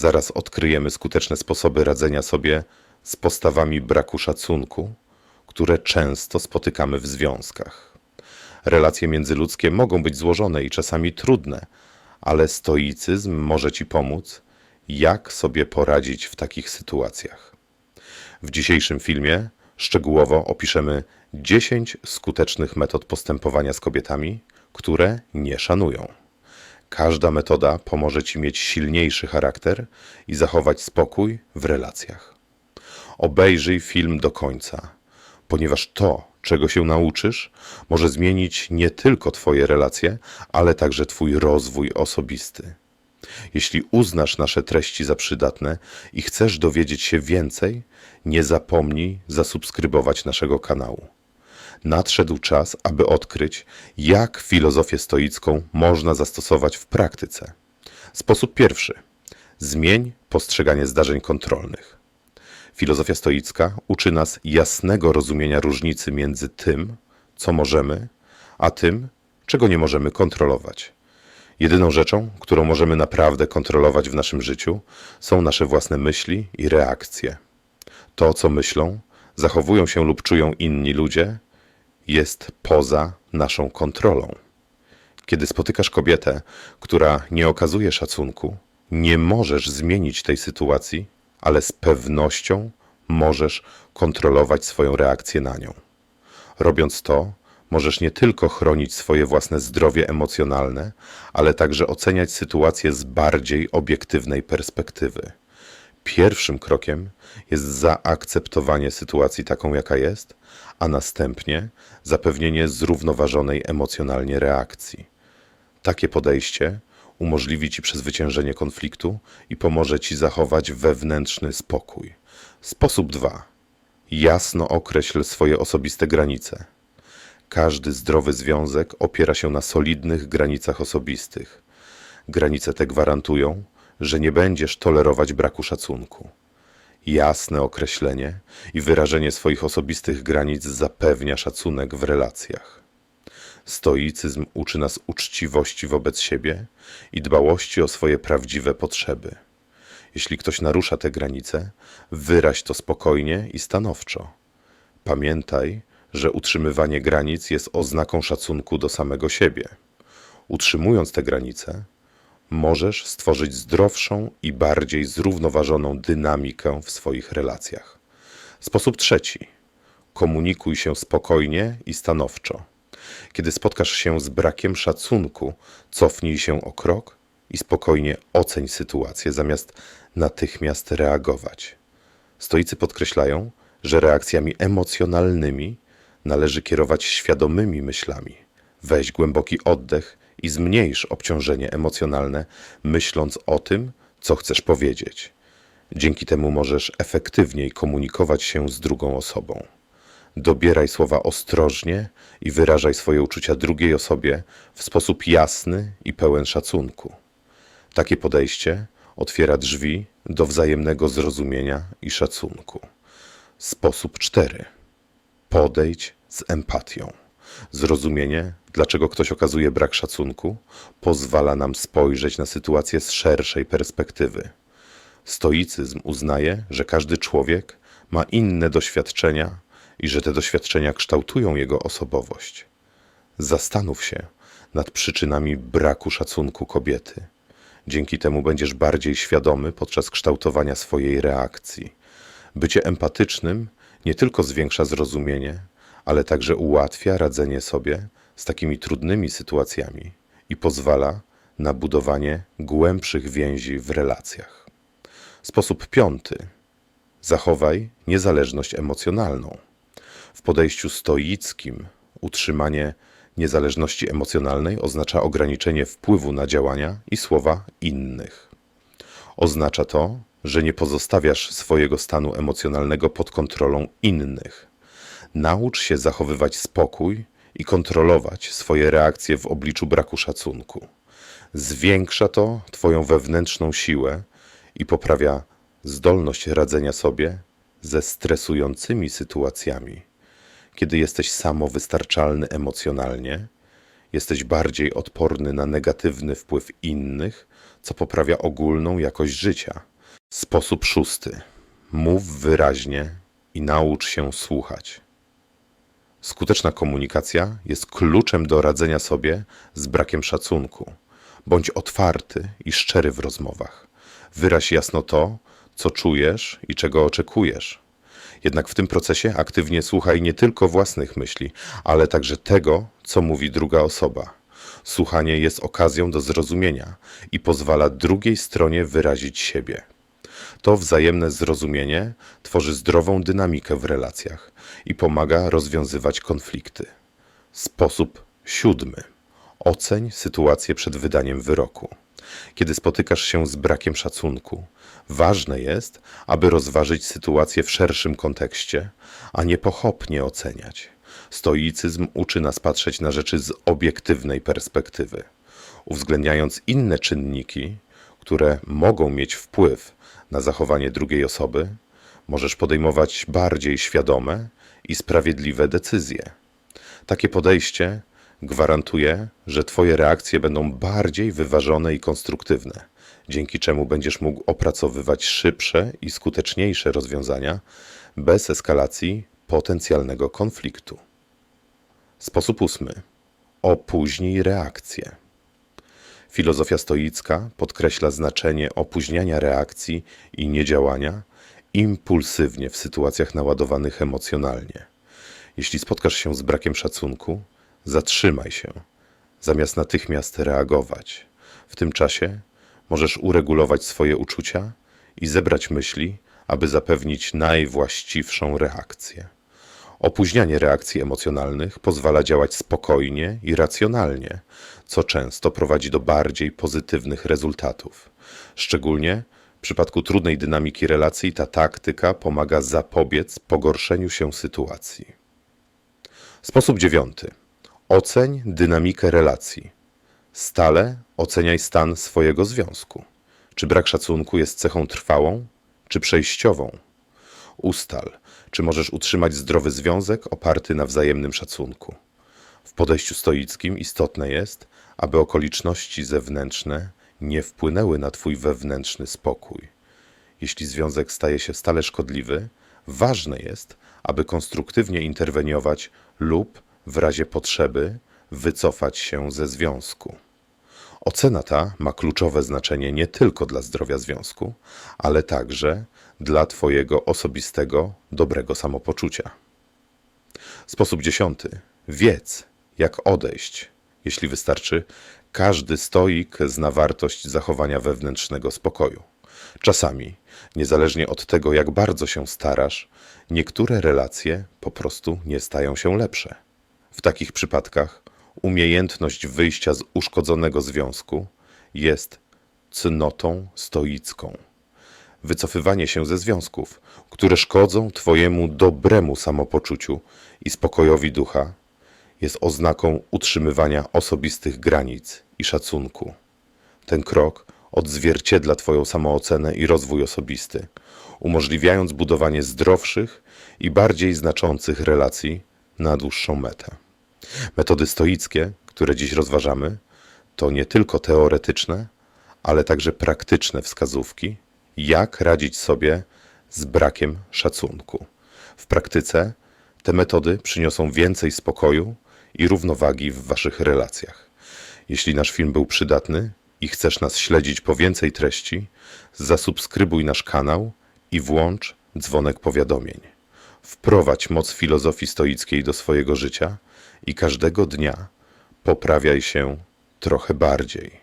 Zaraz odkryjemy skuteczne sposoby radzenia sobie z postawami braku szacunku, które często spotykamy w związkach. Relacje międzyludzkie mogą być złożone i czasami trudne, ale stoicyzm może Ci pomóc, jak sobie poradzić w takich sytuacjach. W dzisiejszym filmie szczegółowo opiszemy 10 skutecznych metod postępowania z kobietami, które nie szanują. Każda metoda pomoże Ci mieć silniejszy charakter i zachować spokój w relacjach. Obejrzyj film do końca, ponieważ to, czego się nauczysz, może zmienić nie tylko Twoje relacje, ale także Twój rozwój osobisty. Jeśli uznasz nasze treści za przydatne i chcesz dowiedzieć się więcej, nie zapomnij zasubskrybować naszego kanału. Nadszedł czas, aby odkryć, jak filozofię stoicką można zastosować w praktyce. Sposób pierwszy. Zmień postrzeganie zdarzeń kontrolnych. Filozofia stoicka uczy nas jasnego rozumienia różnicy między tym, co możemy, a tym, czego nie możemy kontrolować. Jedyną rzeczą, którą możemy naprawdę kontrolować w naszym życiu, są nasze własne myśli i reakcje. To, co myślą, zachowują się lub czują inni ludzie, jest poza naszą kontrolą. Kiedy spotykasz kobietę, która nie okazuje szacunku, nie możesz zmienić tej sytuacji, ale z pewnością możesz kontrolować swoją reakcję na nią. Robiąc to, możesz nie tylko chronić swoje własne zdrowie emocjonalne, ale także oceniać sytuację z bardziej obiektywnej perspektywy. Pierwszym krokiem jest zaakceptowanie sytuacji taką, jaka jest, a następnie zapewnienie zrównoważonej emocjonalnie reakcji. Takie podejście umożliwi Ci przezwyciężenie konfliktu i pomoże Ci zachować wewnętrzny spokój. Sposób 2. Jasno określ swoje osobiste granice. Każdy zdrowy związek opiera się na solidnych granicach osobistych. Granice te gwarantują, że nie będziesz tolerować braku szacunku. Jasne określenie i wyrażenie swoich osobistych granic zapewnia szacunek w relacjach. Stoicyzm uczy nas uczciwości wobec siebie i dbałości o swoje prawdziwe potrzeby. Jeśli ktoś narusza te granice, wyraź to spokojnie i stanowczo. Pamiętaj, że utrzymywanie granic jest oznaką szacunku do samego siebie. Utrzymując te granice, możesz stworzyć zdrowszą i bardziej zrównoważoną dynamikę w swoich relacjach. Sposób trzeci. Komunikuj się spokojnie i stanowczo. Kiedy spotkasz się z brakiem szacunku, cofnij się o krok i spokojnie oceń sytuację, zamiast natychmiast reagować. Stoicy podkreślają, że reakcjami emocjonalnymi należy kierować świadomymi myślami. Weź głęboki oddech i zmniejsz obciążenie emocjonalne, myśląc o tym, co chcesz powiedzieć. Dzięki temu możesz efektywniej komunikować się z drugą osobą. Dobieraj słowa ostrożnie i wyrażaj swoje uczucia drugiej osobie w sposób jasny i pełen szacunku. Takie podejście otwiera drzwi do wzajemnego zrozumienia i szacunku. Sposób 4. Podejdź z empatią. Zrozumienie, dlaczego ktoś okazuje brak szacunku, pozwala nam spojrzeć na sytuację z szerszej perspektywy. Stoicyzm uznaje, że każdy człowiek ma inne doświadczenia i że te doświadczenia kształtują jego osobowość. Zastanów się nad przyczynami braku szacunku kobiety. Dzięki temu będziesz bardziej świadomy podczas kształtowania swojej reakcji. Bycie empatycznym nie tylko zwiększa zrozumienie, ale także ułatwia radzenie sobie z takimi trudnymi sytuacjami i pozwala na budowanie głębszych więzi w relacjach. Sposób piąty. Zachowaj niezależność emocjonalną. W podejściu stoickim utrzymanie niezależności emocjonalnej oznacza ograniczenie wpływu na działania i słowa innych. Oznacza to, że nie pozostawiasz swojego stanu emocjonalnego pod kontrolą innych. Naucz się zachowywać spokój i kontrolować swoje reakcje w obliczu braku szacunku. Zwiększa to Twoją wewnętrzną siłę i poprawia zdolność radzenia sobie ze stresującymi sytuacjami. Kiedy jesteś samowystarczalny emocjonalnie, jesteś bardziej odporny na negatywny wpływ innych, co poprawia ogólną jakość życia. Sposób szósty. Mów wyraźnie i naucz się słuchać. Skuteczna komunikacja jest kluczem do radzenia sobie z brakiem szacunku. Bądź otwarty i szczery w rozmowach. Wyraź jasno to, co czujesz i czego oczekujesz. Jednak w tym procesie aktywnie słuchaj nie tylko własnych myśli, ale także tego, co mówi druga osoba. Słuchanie jest okazją do zrozumienia i pozwala drugiej stronie wyrazić siebie. To wzajemne zrozumienie tworzy zdrową dynamikę w relacjach i pomaga rozwiązywać konflikty. Sposób siódmy. Oceń sytuację przed wydaniem wyroku. Kiedy spotykasz się z brakiem szacunku, ważne jest, aby rozważyć sytuację w szerszym kontekście, a nie pochopnie oceniać. Stoicyzm uczy nas patrzeć na rzeczy z obiektywnej perspektywy, uwzględniając inne czynniki, które mogą mieć wpływ na zachowanie drugiej osoby, możesz podejmować bardziej świadome i sprawiedliwe decyzje. Takie podejście gwarantuje, że Twoje reakcje będą bardziej wyważone i konstruktywne, dzięki czemu będziesz mógł opracowywać szybsze i skuteczniejsze rozwiązania bez eskalacji potencjalnego konfliktu. Sposób ósmy. Opóźnij reakcję. Filozofia stoicka podkreśla znaczenie opóźniania reakcji i niedziałania impulsywnie w sytuacjach naładowanych emocjonalnie. Jeśli spotkasz się z brakiem szacunku, zatrzymaj się, zamiast natychmiast reagować. W tym czasie możesz uregulować swoje uczucia i zebrać myśli, aby zapewnić najwłaściwszą reakcję. Opóźnianie reakcji emocjonalnych pozwala działać spokojnie i racjonalnie, co często prowadzi do bardziej pozytywnych rezultatów. Szczególnie w przypadku trudnej dynamiki relacji ta taktyka pomaga zapobiec pogorszeniu się sytuacji. Sposób dziewiąty. Oceń dynamikę relacji. Stale oceniaj stan swojego związku. Czy brak szacunku jest cechą trwałą, czy przejściową? Ustal, czy możesz utrzymać zdrowy związek oparty na wzajemnym szacunku. W podejściu stoickim istotne jest, aby okoliczności zewnętrzne nie wpłynęły na Twój wewnętrzny spokój. Jeśli związek staje się stale szkodliwy, ważne jest, aby konstruktywnie interweniować lub w razie potrzeby wycofać się ze związku. Ocena ta ma kluczowe znaczenie nie tylko dla zdrowia związku, ale także dla Twojego osobistego, dobrego samopoczucia. Sposób dziesiąty. Wiedz, jak odejść. Jeśli wystarczy, każdy stoik zna wartość zachowania wewnętrznego spokoju. Czasami, niezależnie od tego, jak bardzo się starasz, niektóre relacje po prostu nie stają się lepsze. W takich przypadkach umiejętność wyjścia z uszkodzonego związku jest cnotą stoicką. Wycofywanie się ze związków, które szkodzą Twojemu dobremu samopoczuciu i spokojowi ducha, jest oznaką utrzymywania osobistych granic i szacunku. Ten krok odzwierciedla Twoją samoocenę i rozwój osobisty, umożliwiając budowanie zdrowszych i bardziej znaczących relacji na dłuższą metę. Metody stoickie, które dziś rozważamy, to nie tylko teoretyczne, ale także praktyczne wskazówki, jak radzić sobie z brakiem szacunku. W praktyce te metody przyniosą więcej spokoju i równowagi w Waszych relacjach. Jeśli nasz film był przydatny i chcesz nas śledzić po więcej treści, zasubskrybuj nasz kanał i włącz dzwonek powiadomień. Wprowadź moc filozofii stoickiej do swojego życia i każdego dnia poprawiaj się trochę bardziej.